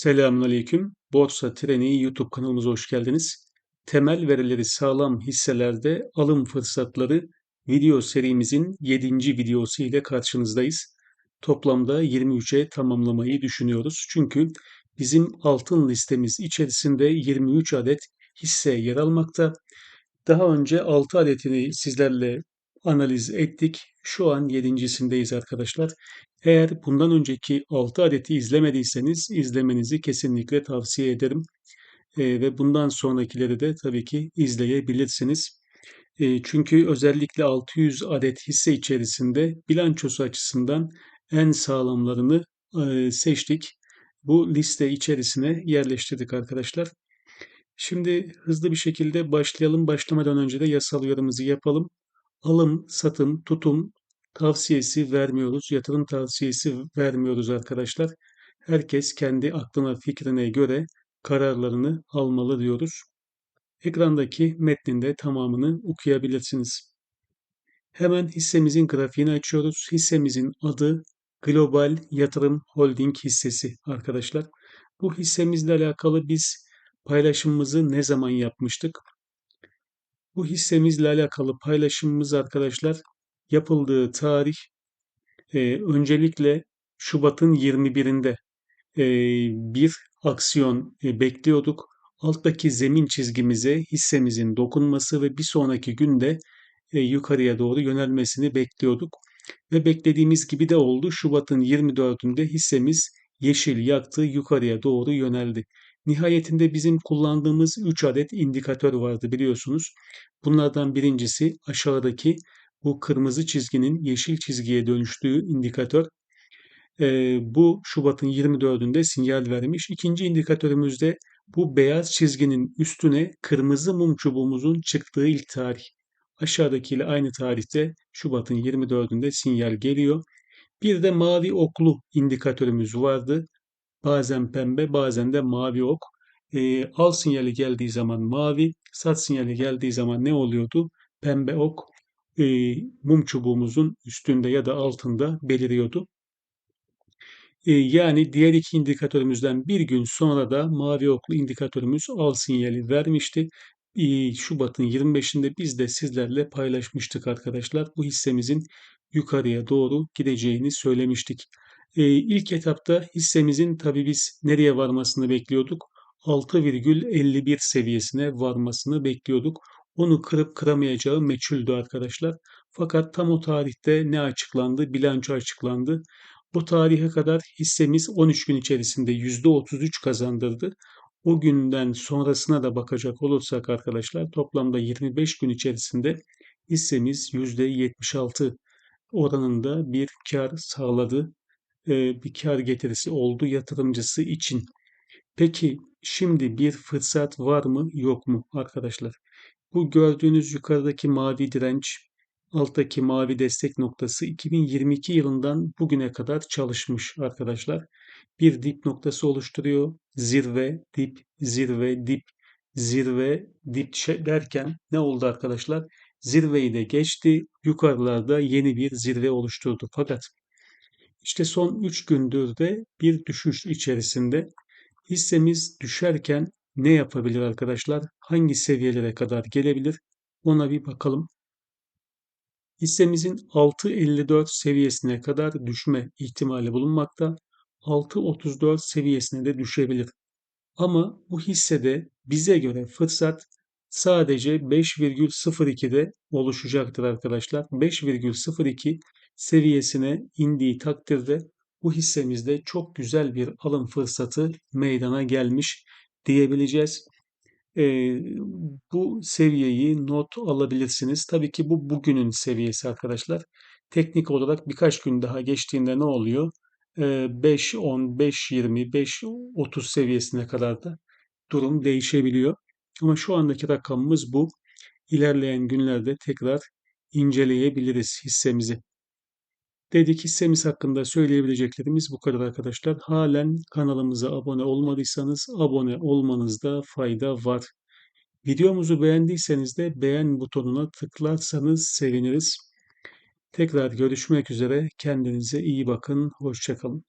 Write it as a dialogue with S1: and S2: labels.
S1: Selamünaleyküm. Borsa Treni YouTube kanalımıza hoş geldiniz. Temel verileri sağlam hisselerde alım fırsatları video serimizin 7. videosu ile karşınızdayız. Toplamda 23'e tamamlamayı düşünüyoruz. Çünkü bizim altın listemiz içerisinde 23 adet hisse yer almakta. Daha önce 6 adetini sizlerle analiz ettik. Şu an yedincisindeyiz arkadaşlar. Eğer bundan önceki 6 adeti izlemediyseniz izlemenizi kesinlikle tavsiye ederim. E, ve bundan sonrakileri de tabii ki izleyebilirsiniz. E, çünkü özellikle 600 adet hisse içerisinde bilançosu açısından en sağlamlarını e, seçtik. Bu liste içerisine yerleştirdik arkadaşlar. Şimdi hızlı bir şekilde başlayalım. Başlamadan önce de yasal uyarımızı yapalım. Alım, satım, tutum tavsiyesi vermiyoruz. Yatırım tavsiyesi vermiyoruz arkadaşlar. Herkes kendi aklına fikrine göre kararlarını almalı diyoruz. Ekrandaki metninde tamamını okuyabilirsiniz. Hemen hissemizin grafiğini açıyoruz. Hissemizin adı Global Yatırım Holding hissesi arkadaşlar. Bu hissemizle alakalı biz paylaşımımızı ne zaman yapmıştık? Bu hissemizle alakalı paylaşımımız arkadaşlar yapıldığı tarih e, öncelikle Şubat'ın 21'inde e, bir aksiyon e, bekliyorduk. Alttaki zemin çizgimize hissemizin dokunması ve bir sonraki günde e, yukarıya doğru yönelmesini bekliyorduk. Ve beklediğimiz gibi de oldu. Şubat'ın 24'ünde hissemiz yeşil yaktı, yukarıya doğru yöneldi. Nihayetinde bizim kullandığımız 3 adet indikatör vardı biliyorsunuz. Bunlardan birincisi aşağıdaki bu kırmızı çizginin yeşil çizgiye dönüştüğü indikatör. E, bu Şubat'ın 24'ünde sinyal vermiş. İkinci indikatörümüzde bu beyaz çizginin üstüne kırmızı mum çubuğumuzun çıktığı ilk tarih. Aşağıdakiyle aynı tarihte Şubat'ın 24'ünde sinyal geliyor. Bir de mavi oklu indikatörümüz vardı. Bazen pembe, bazen de mavi ok. E, al sinyali geldiği zaman mavi, sat sinyali geldiği zaman ne oluyordu? Pembe ok e, mum çubuğumuzun üstünde ya da altında beliriyordu. E, yani diğer iki indikatörümüzden bir gün sonra da mavi oklu indikatörümüz al sinyali vermişti. E, Şubat'ın 25'inde biz de sizlerle paylaşmıştık arkadaşlar. Bu hissemizin yukarıya doğru gideceğini söylemiştik. E, ilk etapta hissemizin tabii biz nereye varmasını bekliyorduk? 6,51 seviyesine varmasını bekliyorduk. Onu kırıp kıramayacağı meçhuldü arkadaşlar. Fakat tam o tarihte ne açıklandı? Bilanço açıklandı. O tarihe kadar hissemiz 13 gün içerisinde %33 kazandırdı. O günden sonrasına da bakacak olursak arkadaşlar toplamda 25 gün içerisinde hissemiz %76 oranında bir kar sağladı. Bir kar getirisi oldu yatırımcısı için. Peki şimdi bir fırsat var mı yok mu arkadaşlar? Bu gördüğünüz yukarıdaki mavi direnç, alttaki mavi destek noktası 2022 yılından bugüne kadar çalışmış arkadaşlar. Bir dip noktası oluşturuyor. Zirve, dip, zirve, dip, zirve, dip derken ne oldu arkadaşlar? Zirveyi de geçti. Yukarılarda yeni bir zirve oluşturdu. Fakat işte son 3 gündür de bir düşüş içerisinde hissemiz düşerken ne yapabilir arkadaşlar? Hangi seviyelere kadar gelebilir? Ona bir bakalım. Hissemizin 6.54 seviyesine kadar düşme ihtimali bulunmakta. 6.34 seviyesine de düşebilir. Ama bu hissede bize göre fırsat sadece 5,02'de oluşacaktır arkadaşlar. 5,02 seviyesine indiği takdirde bu hissemizde çok güzel bir alım fırsatı meydana gelmiş diyebileceğiz. E, bu seviyeyi not alabilirsiniz. Tabii ki bu bugünün seviyesi arkadaşlar. Teknik olarak birkaç gün daha geçtiğinde ne oluyor? E, 5, 10, 5, 20, 5, 30 seviyesine kadar da durum değişebiliyor. Ama şu andaki rakamımız bu. İlerleyen günlerde tekrar inceleyebiliriz hissemizi. Dedik hissemiz hakkında söyleyebileceklerimiz bu kadar arkadaşlar. Halen kanalımıza abone olmadıysanız abone olmanızda fayda var. Videomuzu beğendiyseniz de beğen butonuna tıklarsanız seviniriz. Tekrar görüşmek üzere. Kendinize iyi bakın. Hoşçakalın.